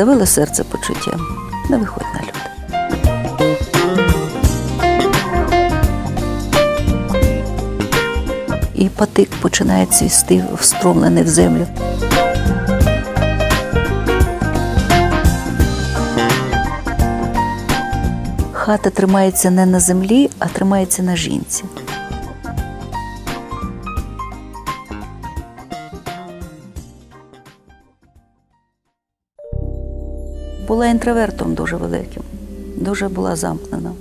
здавили серце почуттям, не виходь на люди. І патик починає цвісти, встромлений в землю. Хата тримається не на землі, а тримається на жінці. Була інтровертом дуже великим, дуже була замкнена.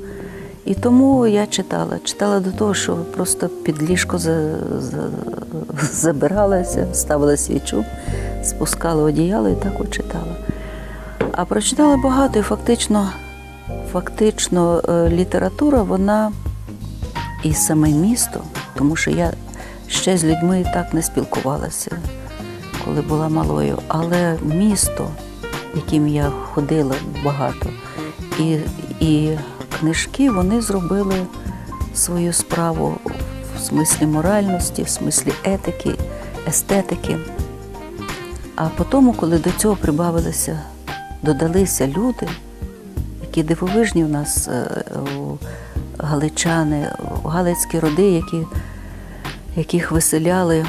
І тому я читала. Читала до того, що просто під ліжко за, за, забиралася, ставила свічу, спускала одіяло і так от читала. А прочитала багато, і фактично, фактично е, література, вона і саме місто, тому що я ще з людьми так не спілкувалася, коли була малою. Але місто, яким я ходила багато, і, і книжки вони зробили свою справу в смислі моральності, в смислі етики, естетики. А потім, коли до цього прибавилися, додалися люди, які дивовижні в нас е, галичани, галицькі роди, які, яких виселяли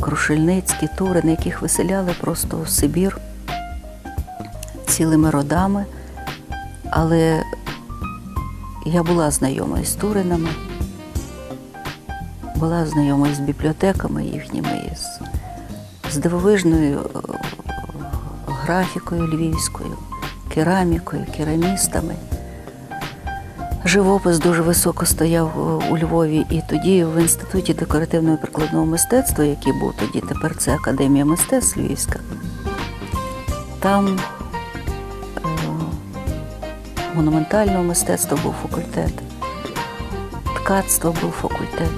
Крушельницькі, Турини, яких виселяли просто в Сибір цілими родами. Але я була знайома з Туринами, була знайома з бібліотеками їхніми, з, з дивовижною е, графікою львівською, керамікою, керамістами. Живопис дуже високо стояв е, у Львові, і тоді в інституті декоративного і прикладного мистецтва, який був тоді, тепер це Академія мистецтв Львівська, там монументального мистецтва був факультет, ткацтва був факультет.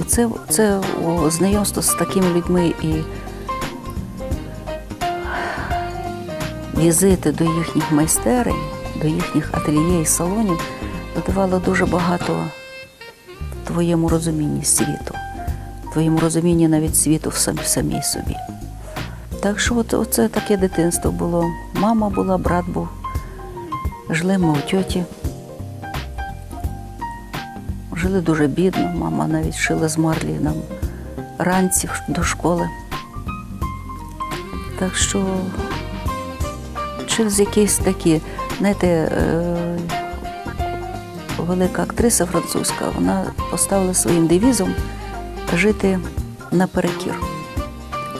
І це, це знайомство з такими людьми і візити до їхніх майстерень, до їхніх ательє і салонів додавало дуже багато твоєму розумінні світу, твоєму розумінні навіть світу в сам- в самій собі. Так що от, оце таке дитинство було. Мама була, брат був. Жили ми у тьоті. Жили дуже бідно. Мама навіть шила з марлі нам ранці до школи. Так що через якісь такі, знаєте, е, велика актриса французька, вона поставила своїм девізом жити наперекір.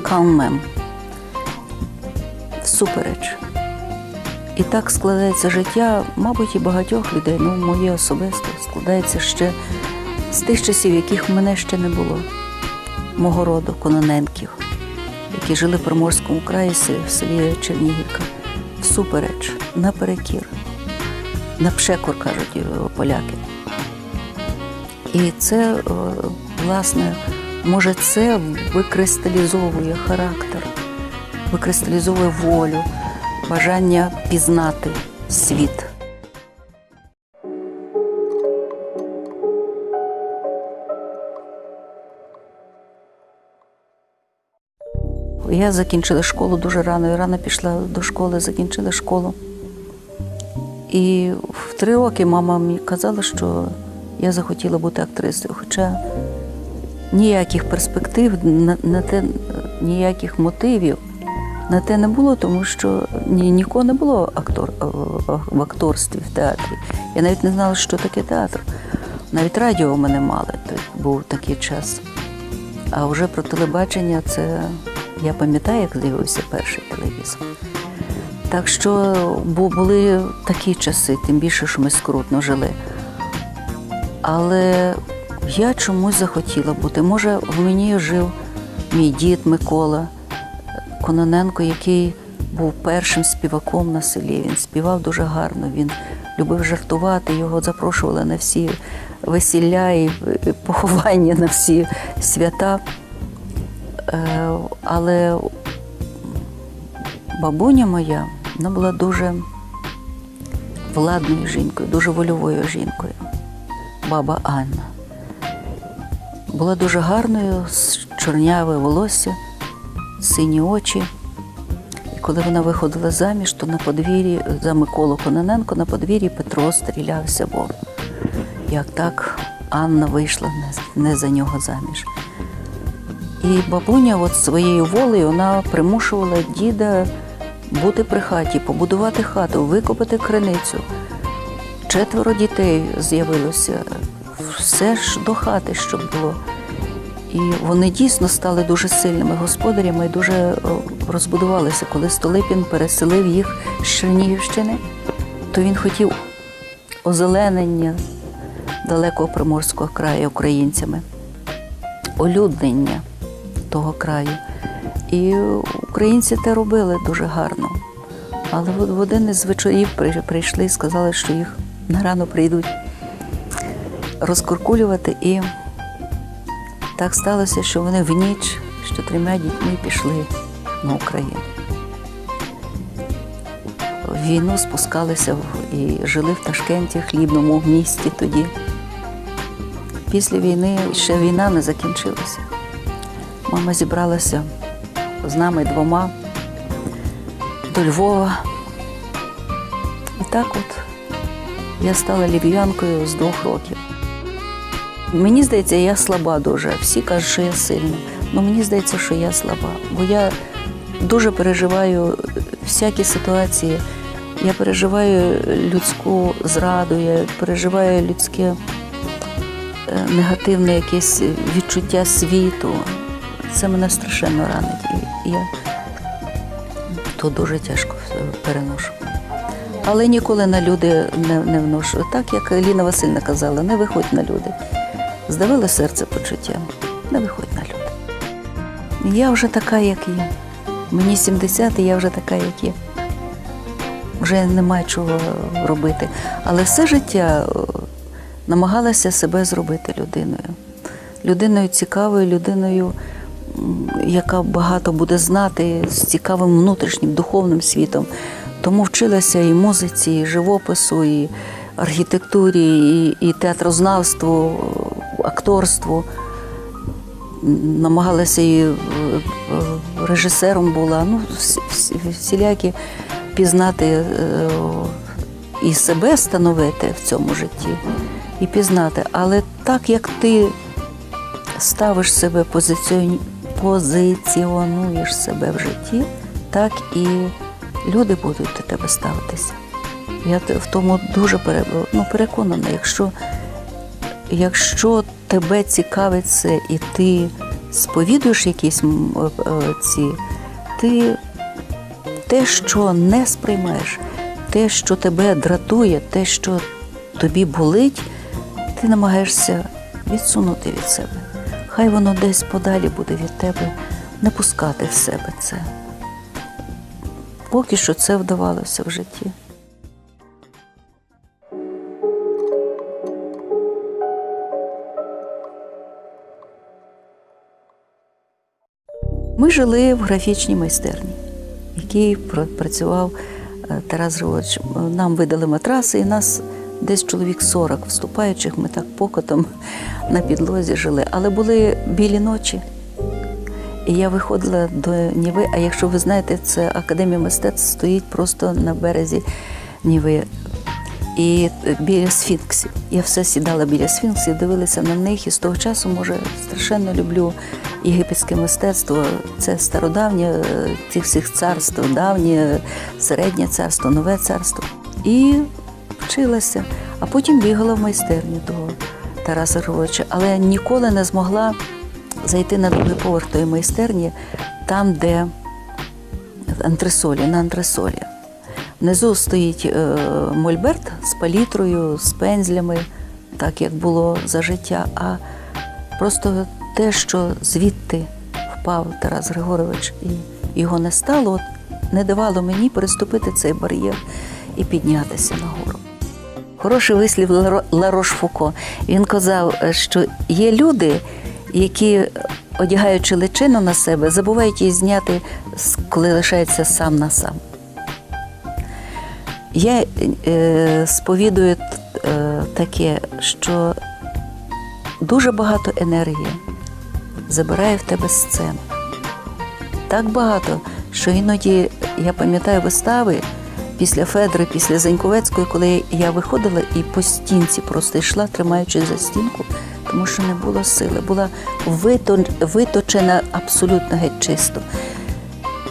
Калмем. Всупереч. І так складається життя, мабуть, і багатьох людей, ну, моє особисте, складається ще з тих часів, яких мене ще не було, мого роду, кононенків, які жили в Приморському краї в селі Чернігівка. Всупереч, наперекір, напшекур, кажуть е, поляки. І це, е, власне, може, це викристалізовує характер, викристалізовує волю, бажання пізнати світ. Я закінчила школу дуже рано, і рано пішла до школи, закінчила школу. І в три роки мама мені казала, що я захотіла бути актрисою. Хоча ніяких перспектив, на, те, ніяких мотивів на те не було, тому що ні, нікого не було актор, в акторстві в театрі. Я навіть не знала, що таке театр. Навіть радіо мене мали, то був такий час. А вже про телебачення це я пам'ятаю, як з'явився перший телевізор. Так що бу- були такі часи, тим більше, що ми скрутно жили. Але я чомусь захотіла бути. Може, в мені жив мій дід Микола Кононенко, який був першим співаком на селі. Він співав дуже гарно, він любив жартувати, його запрошували на всі весілля і поховання, на всі свята. Е, Але бабуня моя вона була дуже владною жінкою, дуже вольовою жінкою. Баба Анна. Була дуже гарною, з чорняве волосся, сині очі. І коли вона виходила заміж, то на подвір'ї за Миколу Кононенко на подвір'ї Петро стрілявся око. Як так Анна вийшла не за нього заміж. І бабуня от своєю волею вона примушувала діда бути при хаті, побудувати хату, викопати криницю. Четверо дітей з'явилося, все ж до хати, щоб було. І вони дійсно стали дуже сильними господарями і дуже розбудувалися. Коли Столипін переселив їх з Чернігівщини, то він хотів озеленення далекого приморського краю українцями, олюднення того краю. І українці те робили дуже гарно. Але в один із вечорів прийшли і сказали, що їх рано прийдуть розкуркулювати. І так сталося, що вони в ніч з чотирма дітьми пішли на Україну. В війну спускалися і жили в Ташкенті, хлібному місті тоді. Після війни ще війна не закінчилася. Мама зібралася з нами двома до Львова. І так от я стала львів'янкою з двох років. Мені здається, я слаба дуже. Всі кажуть, що я сильна. Ну мені здається, що я слаба. Бо я дуже переживаю всякі ситуації. Я переживаю людську зраду, я переживаю людське е, негативне якесь відчуття світу. Це мене страшенно ранить. І я то дуже тяжко переношу. Але ніколи на люди не, не вношу. Так, як Ліна Васильівна казала, не виходь на люди. Здавило серце почуттям, не виходь на люди. Я вже така, як є. Мені 70, і я вже така, як є. Вже немає чого робити. Але все життя намагалася себе зробити людиною. Людиною цікавою, людиною, яка багато буде знати з цікавим внутрішнім духовним світом. Тому вчилася і музиці, і живопису, і архітектурі, і, і театрознавству, акторству. Намагалася і е, режисером була. Ну, всі- всі- всілякі пізнати е, і себе становити в цьому житті, і пізнати. Але так як ти ставиш себе, позиціонуєш себе в житті, так і люди будуть до тебе ставитися. Я в тому дуже ну, переконана, якщо, якщо тебе цікавить це і ти сповідуєш якісь е, е, ці, ти те, що не сприймаєш, те, що тебе дратує, те, що тобі болить, ти намагаєшся відсунути від себе. Хай воно десь подалі буде від тебе, не пускати в себе це. Поки що це вдавалося в житті. Ми жили в графічній майстерні, в якій працював е, Тарас Григорович. Нам видали матраси, і нас десь чоловік 40 вступаючих. Ми так покотом на підлозі жили. Але були білі ночі. І я виходила до Ніви. А якщо ви знаєте, це академія мистецтв стоїть просто на березі Ніви. І е, біля сфінксів. Я все сідала біля сфінксів, дивилася на них, і з того часу, може, страшенно люблю єгипетське мистецтво. Це стародавнє е, тих всіх царств, давнє, середнє царство, нове царство. І вчилася, а потім бігала в майстерню того Тараса Григоровича, але ніколи не змогла зайти на другий поверх тої майстерні, там, де в антресолі, на антресолі. Внизу стоїть е, мольберт з палітрою, з пензлями, так як було за життя. А просто те, що звідти впав Тарас Григорович і його не стало, не давало мені переступити цей бар'єр і піднятися нагору. Хороший вислів Ларо- Ларош Фуко. Він казав, е, що є люди, які, одягаючи личину на себе, забувають її зняти, коли лишається сам на сам. Я е, сповідую е, таке, що дуже багато енергії забирає в тебе сцена. Так багато, що іноді Я пам'ятаю вистави після Федри, після Заньковецької, коли я виходила і по стінці просто йшла, тримаючись за стінку, тому що не було сили. Була вито- виточена абсолютно геть чисто.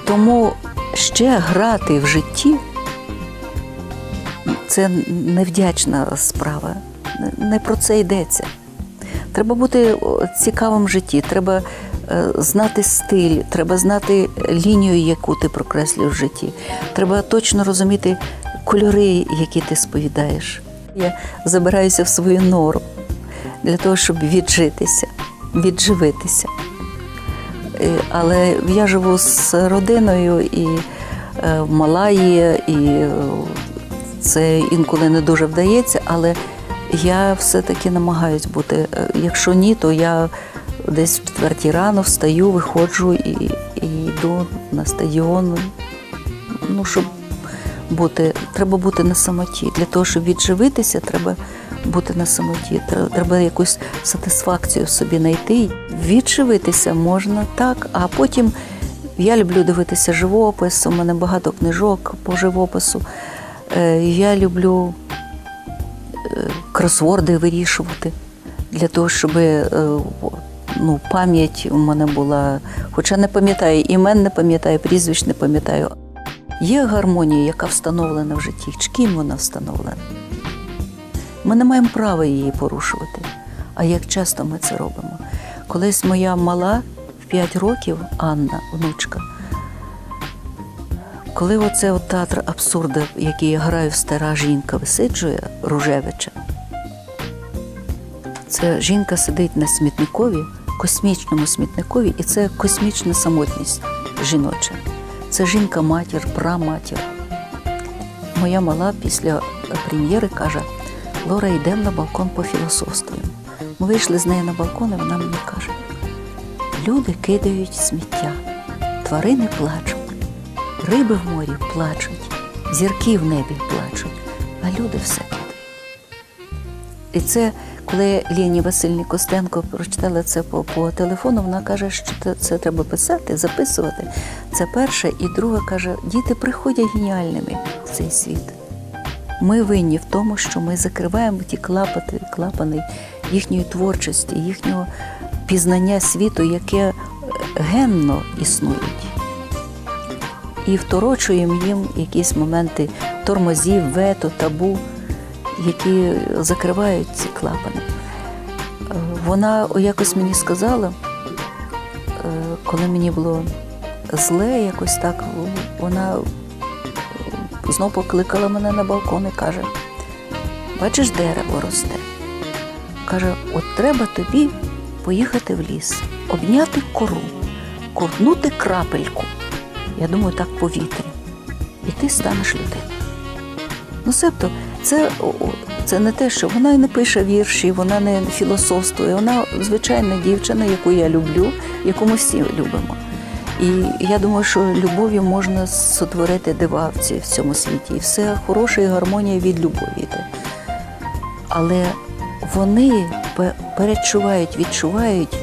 Тому ще грати в житті це невдячна справа. Не- про це йдеться. Треба бути цікавим в житті, треба е, знати стиль, треба знати лінію, яку ти прокреслюєш в житті. Треба точно розуміти кольори, які ти сповідаєш. Я забираюся в свою нору для того, щоб віджитися, відживитися. Е, Але я живу з родиною і е, мала є, і е, це інколи не дуже вдається, але я все-таки намагаюсь бути. Е, Якщо ні, то я десь в четвертій рано встаю, виходжу і, і йду на стадіон. Ну, щоб бути, треба бути на самоті. Для того, щоб відживитися, треба бути на самоті. Треба якусь сатисфакцію собі знайти. Відживитися можна так, а потім я люблю дивитися живопис. У мене багато книжок по живопису. Е, Я люблю е, кросворди вирішувати для того, щоб е, ну, пам'ять у мене була, хоча не пам'ятаю імен, не пам'ятаю, прізвищ не пам'ятаю. Є гармонія, яка встановлена в житті. Ким вона встановлена? Ми не маємо права її порушувати. А як часто ми це робимо? Колись моя мала в 5 років, Анна, внучка, коли оце от театр абсурду, який я граю, стара жінка висиджує Ружевича, це жінка сидить на смітникові, космічному смітникові, і це космічна самотність жіноча. Це жінка-матір, праматір. Моя мала після прем'єри каже: Лора, йдемо на балкон пофілософствуємо. Ми вийшли з нею на балкон, і вона мені каже: люди кидають сміття, тварини плачуть, риби в морі плачуть, зірки в небі плачуть, а люди все кидають. І це, коли Лені Васильні Костенко прочитала це по, по телефону, вона каже, що це, треба писати, записувати. Це перше. І друге каже, діти приходять геніальними в цей світ. Ми винні в тому, що ми закриваємо ті клапати, клапани їхньої творчості, їхнього пізнання світу, яке генно існують. І второчуємо їм якісь моменти тормозів, вето, табу, які закривають ці клапани. Вона якось мені сказала, е, коли мені було зле, якось так, вона знов покликала мене на балкон і каже: бачиш, дерево росте. Каже, от треба тобі поїхати в ліс, обняти кору, ковтнути крапельку. Я думаю, так повітря. І ти станеш людиною. Ну, себто, це, це не те, що вона не пише вірші, вона не філософствує, вона звичайна дівчина, яку я люблю, яку ми всі любимо. І я думаю, що любов'ю можна сотворити дива в цьому світі. І все хороше і гармонія від любові йде. Але вони перечувають, відчувають,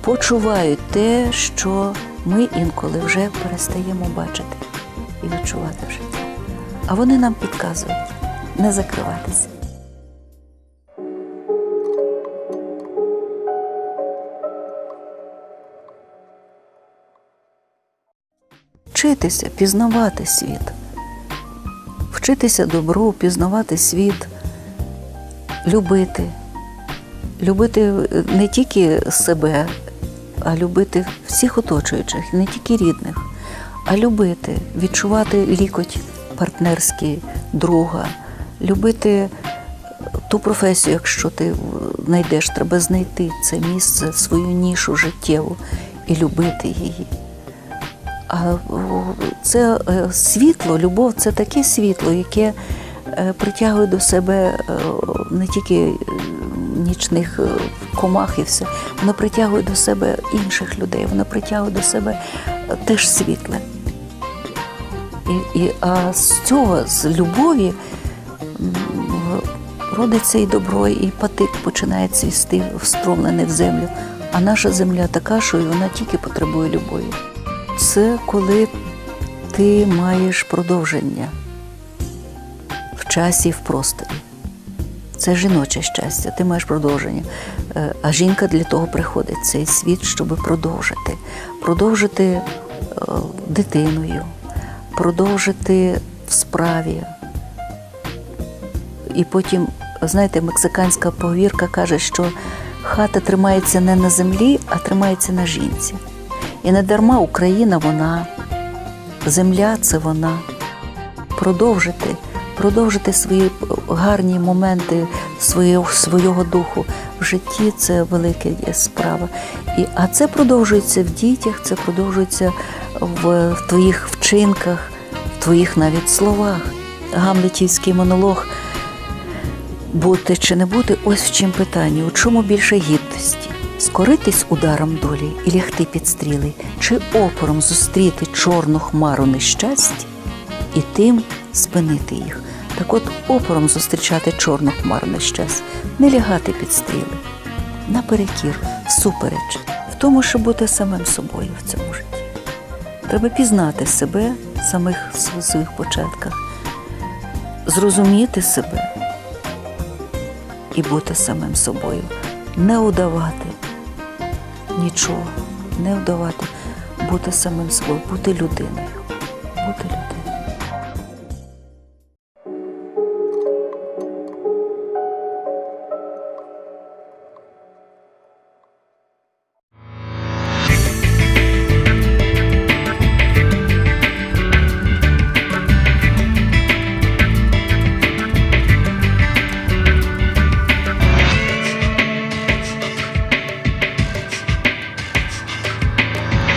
почувають те, що ми інколи вже перестаємо бачити і відчувати в житті. А вони нам підказують не закриватися. Вчитися, пізнавати світ, вчитися добру, пізнавати світ, любити, любити е, не тільки себе, а любити всіх оточуючих, не тільки рідних, а любити, відчувати лікоть партнерський друга, любити ту професію, якщо ти е, знайдеш, треба знайти це місце, свою нішу життєву і любити її. А це е, світло, любов це таке світло, яке е, притягує до себе е, не тільки е, нічних е, комах і все, воно притягує до себе інших людей, воно притягує до себе е, теж світле. І, і, а з цього, з любові, родиться і добро, і патик починає цвісти, встромлений в землю. А наша земля така, що вона тільки потребує любові. Це коли ти маєш продовження в часі і в просторі. Це жіноче щастя, ти маєш продовження. Е, А жінка для того приходить в цей світ, щоб продовжити. Продовжити е, дитиною, продовжити в справі. І потім, знаєте, мексиканська повірка каже, що хата тримається не на землі, а тримається на жінці. І не дарма Україна вона, земля це вона. Продовжити, продовжити свої гарні моменти свого, свого духу в житті це велика справа. І, а це продовжується в дітях, це продовжується в, в твоїх вчинках, в твоїх навіть словах. Гамлетівський монолог бути чи не бути, ось в чим питання. У чому більше гідності? Скоритись ударом долі і лягти під стріли, чи опором зустріти чорну хмару нещастя і тим спинити їх. Так от опором зустрічати чорну хмару нещастя, не лягати під стріли, наперекір, всупереч, в тому, щоб бути самим собою в цьому житті. Треба пізнати себе в самих своїх початках, зрозуміти себе і бути самим собою, не удавати нічого, не вдавати, бути самим собою, бути людиною. Бути людиною.